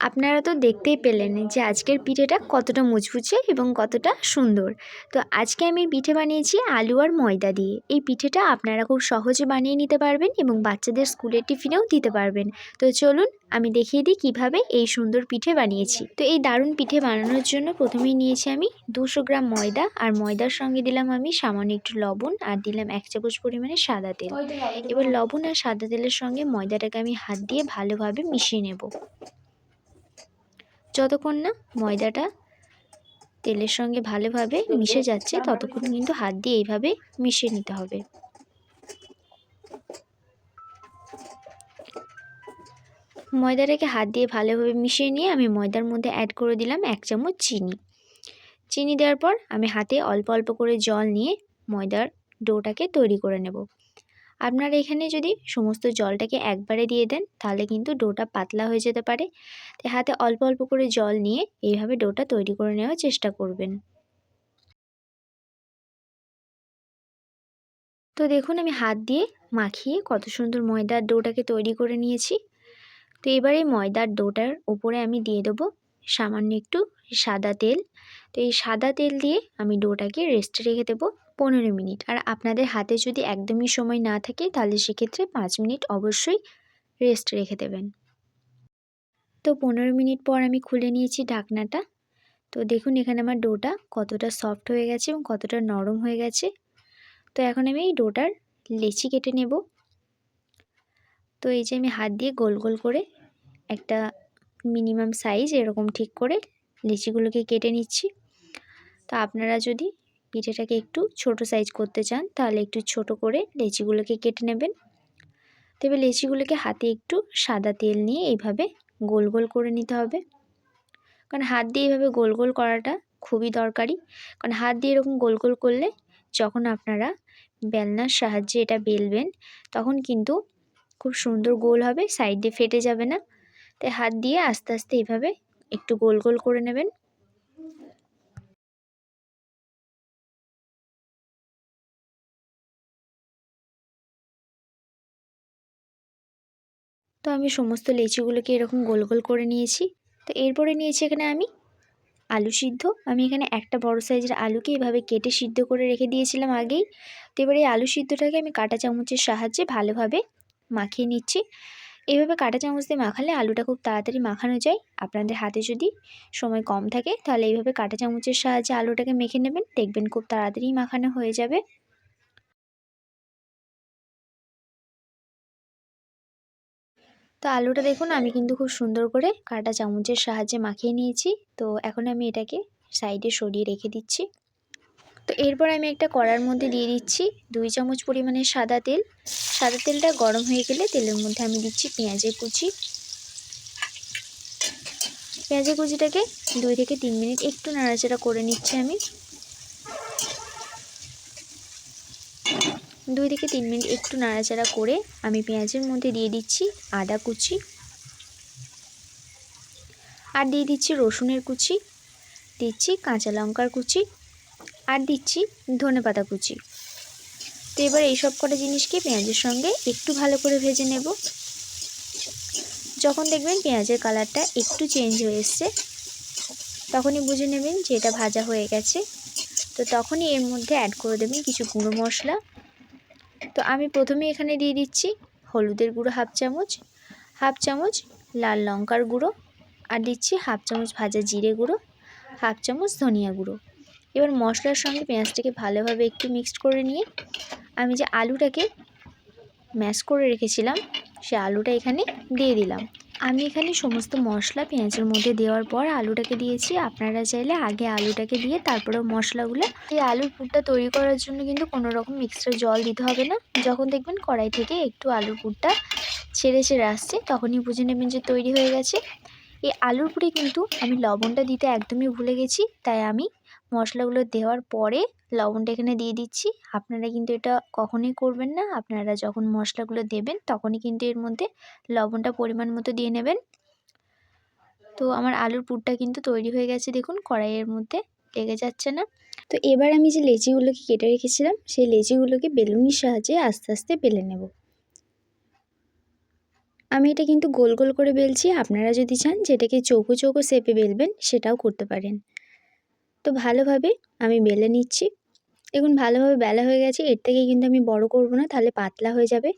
আপনারা তো দেখতেই পেলেন যে আজকের পিঠেটা কতটা মুচমুচে এবং কতটা সুন্দর। তো আজকে আমি পিঠে বানিয়েছি আলু আর ময়দা দিয়ে। এই পিঠেটা আপনারা খুব সহজে বানিয়ে নিতে পারবেন এবং বাচ্চাদের স্কুলের টিফিনেও দিতে পারবেন। তো চলুন আমি দেখিয়ে দিই কীভাবে এই সুন্দর পিঠে বানিয়েছি। তো এই দারুণ পিঠে বানানোর জন্য প্রথমেই নিয়েছি আমি দুশো গ্রাম ময়দা আর ময়দার সঙ্গে দিলাম আমি সামান্য একটু লবণ আর দিলাম এক চামচ পরিমাণে সাদা তেল। এবার লবণ আর সাদা তেলের সঙ্গে ময়দাটাকে আমি হাত দিয়ে ভালোভাবে মিশিয়ে নেব। যতক্ষণ না ময়দাটা তেলের সঙ্গে ভালোভাবে মিশে যাচ্ছে, ততক্ষণ কিন্তু হাত দিয়ে এইভাবে মিশিয়ে নিতে হবে। ময়দাটাকে হাত দিয়ে ভালোভাবে মিশিয়ে নিয়ে আমি ময়দার মধ্যে অ্যাড করে দিলাম এক চামচ চিনি। চিনি দেওয়ার পর আমি হাতে অল্প অল্প করে জল নিয়ে ময়দার ডোটাকে তৈরি করে নেব। আপনারা এখানে যদি সমস্ত জলটাকে একবারে দিয়ে দেন, তাহলে কিন্তু ডোটা পাতলা হয়ে যেতে পারে। তাই হাতে অল্প অল্প করে জল নিয়ে এইভাবে ডোটা তৈরি করে নেওয়ার চেষ্টা করবেন। তো দেখুন, আমি হাত দিয়ে মাখিয়ে কত সুন্দর ময়দার ডোটাকে তৈরি করে নিয়েছি। তো এবারে ময়দার ডোটার উপরে আমি দিয়ে দেবো সামান্য একটু সাদা তেল। তো এই সাদা তেল দিয়ে আমি ডোটাকে রেস্টে রেখে দেবো। পনেরো মিনিট। আর আপনাদের হাতে যদি একদমই সময় না থাকে, তাহলে সেক্ষেত্রে পাঁচ মিনিট অবশ্যই রেস্ট রেখে দেবেন। তো পনেরো মিনিট পর আমি খুলে নিয়েছি ঢাকনাটা। তো দেখুন এখানে আমার ডোটা কতটা সফট হয়ে গেছে এবং কতটা নরম হয়ে গেছে। তো এখন আমি এই ডোটার লেচি কেটে নেব। তো এই যে আমি হাত দিয়ে গোল গোল করে একটা মিনিমাম সাইজ এরকম ঠিক করে লিচিগুলোকে কেটে নিচ্ছি। তো আপনারা যদি পিঠেটাকে একটু ছোট সাইজ করতে চান, তাহলে একটু ছোট করে লেচিগুলোকে কেটে নেবেন। তবে লেচিগুলোকে হাতে একটু সাদা তেল নিয়ে এইভাবে গোল গোল করে নিতে হবে। কারণ হাত দিয়ে এইভাবে গোল গোল করাটা খুবই দরকারি। কারণ হাত দিয়ে এরকম গোল গোল করলে যখন আপনারা বেলনার সাহায্যে এটা বেলবেন, তখন কিন্তু খুব সুন্দর গোল হবে সাইড দিয়ে ফেটে যাবে না। তাই হাত দিয়ে আস্তে আস্তে এইভাবে একটু গোল গোল করে নেবেন। তো আমি সমস্ত লেচিগুলোকে এরকম গোল গোল করে নিয়েছি। তো এরপরে নিয়েছি এখানে আমি আলু সিদ্ধ। আমি এখানে একটা বড় সাইজের আলুকে এভাবে কেটে সিদ্ধ করে রেখে দিয়েছিলাম আগেই। তো এবার এই আলু সিদ্ধটাকে আমি কাঁটা চামচের সাহায্যে ভালোভাবে মাখিয়ে নিচ্ছি। এইভাবে কাঁটা চামচ দিয়ে মাখালে আলুটা খুব তাড়াতাড়ি মাখানো যায়। আপনাদের হাতে যদি সময় কম থাকে, তাহলে এইভাবে কাটা চামচের সাহায্যে আলুটাকে মেখে নেবেন। দেখবেন খুব তাড়াতাড়ি মাখানো হয়ে যাবে। তো আলুটা দেখুন, আমি কিন্তু খুব সুন্দর করে কাটা চামচের সাহায্যে মাখিয়ে নিয়েছি। তো এখন আমি এটাকে সাইডে সরিয়ে রেখে দিচ্ছি। তো এরপর আমি একটা কড়ার মধ্যে দিয়ে দিচ্ছি দুই চামচ পরিমাণে সাদা তেল। সাদা তেলটা গরম হয়ে গেলে তেলের মধ্যে আমি দিচ্ছি পেঁয়াজের কুচি। পেঁয়াজের কুচিটাকে দুই থেকে তিন মিনিট একটু নাড়াচাড়া করে নিচ্ছি আমি। দুই থেকে তিন মিনিট একটু নাড়াচাড়া করে আমি পেঁয়াজের মধ্যে দিয়ে দিচ্ছি আদা কুচি আর দিয়ে দিচ্ছি রসুনের কুচি, দিচ্ছি কাঁচা লঙ্কার কুচি আর দিচ্ছি ধনে পাতা কুচি। তো এবার এইসব কটা জিনিসকে পেঁয়াজের সঙ্গে একটু ভালো করে ভেজে নেব। যখন দেখবেন পেঁয়াজের কালারটা একটু চেঞ্জ হয়ে এসছে, তখনই বুঝে নেবেন যে এটা ভাজা হয়ে গেছে। তো তখনই এর মধ্যে অ্যাড করে দেবেন কিছু গুঁড়ো মশলা তো আমি প্রথমে এখানে দিয়ে দিচ্ছি হলুদের গুঁড়ো হাফ চামচ হাফ চামচ লাল লঙ্কার গুঁড়ো আর দিচ্ছি হাফ চামচ ভাজা জিরে গুঁড়ো, হাফ চামচ ধনিয়া গুঁড়ো। এবার মশলার সঙ্গে পেঁয়াজটাকে ভালোভাবে একটু মিক্সড করে নিয়ে আমি যে আলুটাকে ম্যাশ করে রেখেছিলাম, সে আলুটা এখানে দিয়ে দিলাম। আমি এখানে সমস্ত মশলা পেঁয়াজের মধ্যে দেওয়ার পর আলুটাকে দিয়েছি। আপনারা চাইলে আগে আলুটাকে দিয়ে তারপরে মশলাগুলো। এই আলুর পুরটা তৈরি করার জন্য কিন্তু কোনো রকম এক্সট্রা জল দিতে হবে না। যখন দেখবেন কড়াই থেকে একটু আলুর পুরটা ছেড়ে ছেড়ে আসছে, তখনই বুঝে নেবেন যে তৈরি হয়ে গেছে। এই আলুর পুরে কিন্তু আমি লবণটা দিতে একদমই ভুলে গেছি, তাই আমি মশলাগুলো দেওয়ার পরে লবণটা এখানে দিয়ে দিচ্ছি। আপনারা কিন্তু এটা কখনোই করবেন না। আপনারা যখন মশলাগুলো দেবেন তখনই কিন্তু এর মধ্যে লবণটা পরিমাণ মতো দিয়ে নেবেন। তো আমার আলুর পুরটা কিন্তু তৈরি হয়ে গেছে দেখুন, কড়াইয়ের মধ্যে লেগে যাচ্ছে না। তো এবার আমি যে লেচিগুলোকে কেটে রেখেছিলাম, সেই লেচিগুলোকে বেলুনির সাহায্যে আস্তে আস্তে বেলে নেব। আমি এটা কিন্তু গোল গোল করে বেলছি। আপনারা যদি চান যেটাকে চৌকো চৌকো শেপে বেলবেন, সেটাও করতে পারেন। তো ভালোভাবে আমি বেলে নিচ্ছি। দেখুন, ভালোভাবে বেলা হয়ে গেছে, এর থেকে কিন্তু আমি বড় করব না, তাহলে পাতলা হয়ে যাবে।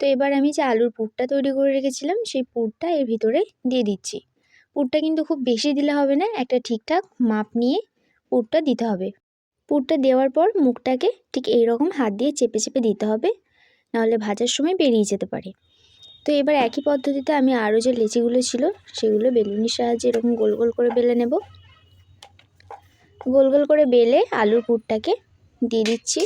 তো এবার আমি যে আলুর পুরটা তৈরি করে রেখেছিলাম, সেই পুরটা এর ভিতরে দিয়ে দিচ্ছি। পুরটা কিন্তু খুব বেশি দিলে হবে না, একটা ঠিকঠাক মাপ নিয়ে পুরটা দিতে হবে। পুরটা দেওয়ার পর মুখটাকে ঠিক এই রকম হাত দিয়ে চেপে চেপে দিতে হবে, নাহলে ভাজার সময় বেরিয়ে যেতে পারে। তো এবার একই পদ্ধতিতে আমি আরও যে লেচিগুলো ছিল, সেগুলো বেলুনির সাহায্যে এরকম গোল গোল করে বেলে নেব। গোল গোল করে বেলে আলুর পুরটাকে দিয়ে দিচ্ছি।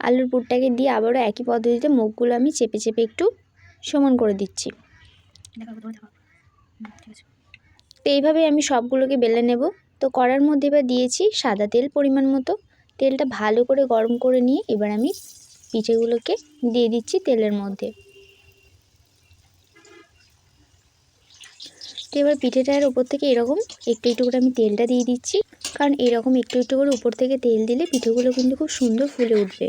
আলুর পুরটাকে দিয়ে আবারও একই পদ্ধতিতে মুখগুলো আমি চেপে চেপে একটু সমান করে দিচ্ছি। তো এইভাবে আমি সবগুলোকে বেলে নেব। তো কড়ার মধ্যে এবার দিয়েছি সাদা তেল পরিমাণ মতো। তেলটা ভালো করে গরম করে নিয়ে এবার আমি পিঠেগুলোকে দিয়ে দিচ্ছি তেলের মধ্যে। তো এবার পিঠেটার উপর থেকে এরকম একটু একটু করে আমি তেলটা দিয়ে দিচ্ছি। কারণ এরকম একটু একটু করে উপর থেকে তেল দিলে পিঠেগুলো কিন্তু খুব সুন্দর ফুলে উঠবে।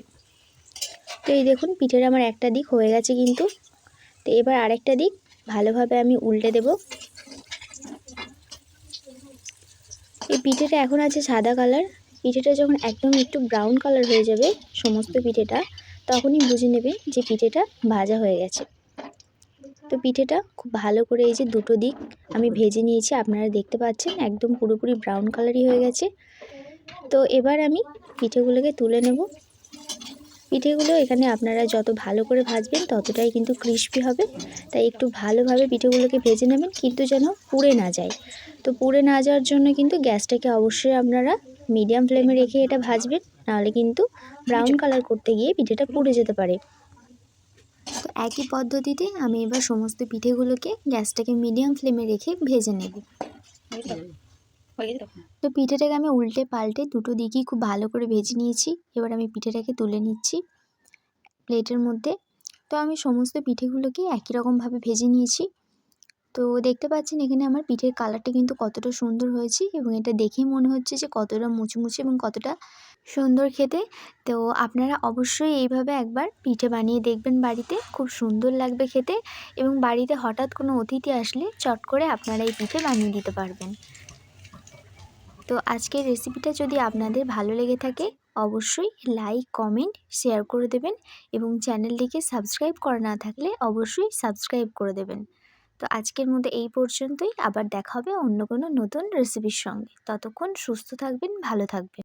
তো এই দেখুন, পিঠের আমার একটা দিক হয়ে গেছে কিন্তু। তো এবার আরেকটা দিক, ভালোভাবে আমি উল্টে দেব। এই পিঠেটা এখন আছে সাদা কালার। পিঠেটা যখন একদম একটু ব্রাউন কালার হয়ে যাবে সমস্ত পিঠেটা, তখনই বুঝে নেবে যে পিঠেটা ভাজা হয়ে গেছে। তো পিঠেটা খুব ভালো করে এই যে দুটো দিক আমি ভেজে নিয়েছি, আপনারা দেখতে পাচ্ছেন, একদম পুরোপুরি ব্রাউন কালারই হয়ে গেছে। তো এবার আমি পিঠেগুলোকে তুলে নেব। পিঠেগুলো এখানে আপনারা যত ভালো করে ভাজবেন ততটাই কিন্তু ক্রিস্পি হবে। তাই একটু ভালোভাবে পিঠেগুলোকে ভেজে নেবেন, কিন্তু যেন পুড়ে না যায়। তো পুড়ে না যাওয়ার জন্য কিন্তু গ্যাসটাকে অবশ্যই আপনারা মিডিয়াম ফ্লেমে রেখে এটা ভাজবেন, নাহলে কিন্তু ব্রাউন কালার করতে গিয়ে পিঠেটা পুড়ে যেতে পারে। একই পদ্ধতিতে আমি এবার সমস্ত পিঠেগুলোকে গ্যাসটাকে মিডিয়াম ফ্লেমে রেখে ভেজে নেব। তো পিঠেটাকে আমি উল্টে পাল্টে দুটো দিকেই খুব ভালো করে ভেজে নিয়েছি। এবার আমি পিঠেটাকে তুলে নিচ্ছি প্লেটের মধ্যে। তো আমি সমস্ত পিঠেগুলোকে একই রকমভাবে ভেজে নিয়েছি। তো দেখতে পাচ্ছেন এখানে আমার পিঠের কালারটা কিন্তু কতটা সুন্দর হয়েছে এবং এটা দেখে মনে হচ্ছে যে কতটা মুচমুচে এবং কতটা সুন্দর খেতে। তো আপনারা অবশ্যই এইভাবে একবার পিঠে বানিয়ে দেখবেন বাড়িতে। খুব সুন্দর লাগবে খেতে এবং বাড়িতে হঠাৎ কোনো অতিথি আসলে চট করে আপনারা এই পিঠে বানিয়ে দিতে পারবেন। তো আজকের রেসিপিটা যদি আপনাদের ভালো লেগে থাকে, অবশ্যই লাইক, কমেন্ট, শেয়ার করে দেবেন এবং চ্যানেলটিকে সাবস্ক্রাইব করা না থাকলে অবশ্যই সাবস্ক্রাইব করে দেবেন। তো আজকের মধ্যে এই পর্যন্তই। আবার দেখা হবে অন্য কোনো নতুন রেসিপির সঙ্গে। ততক্ষণ সুস্থ থাকবেন, ভালো থাকবেন।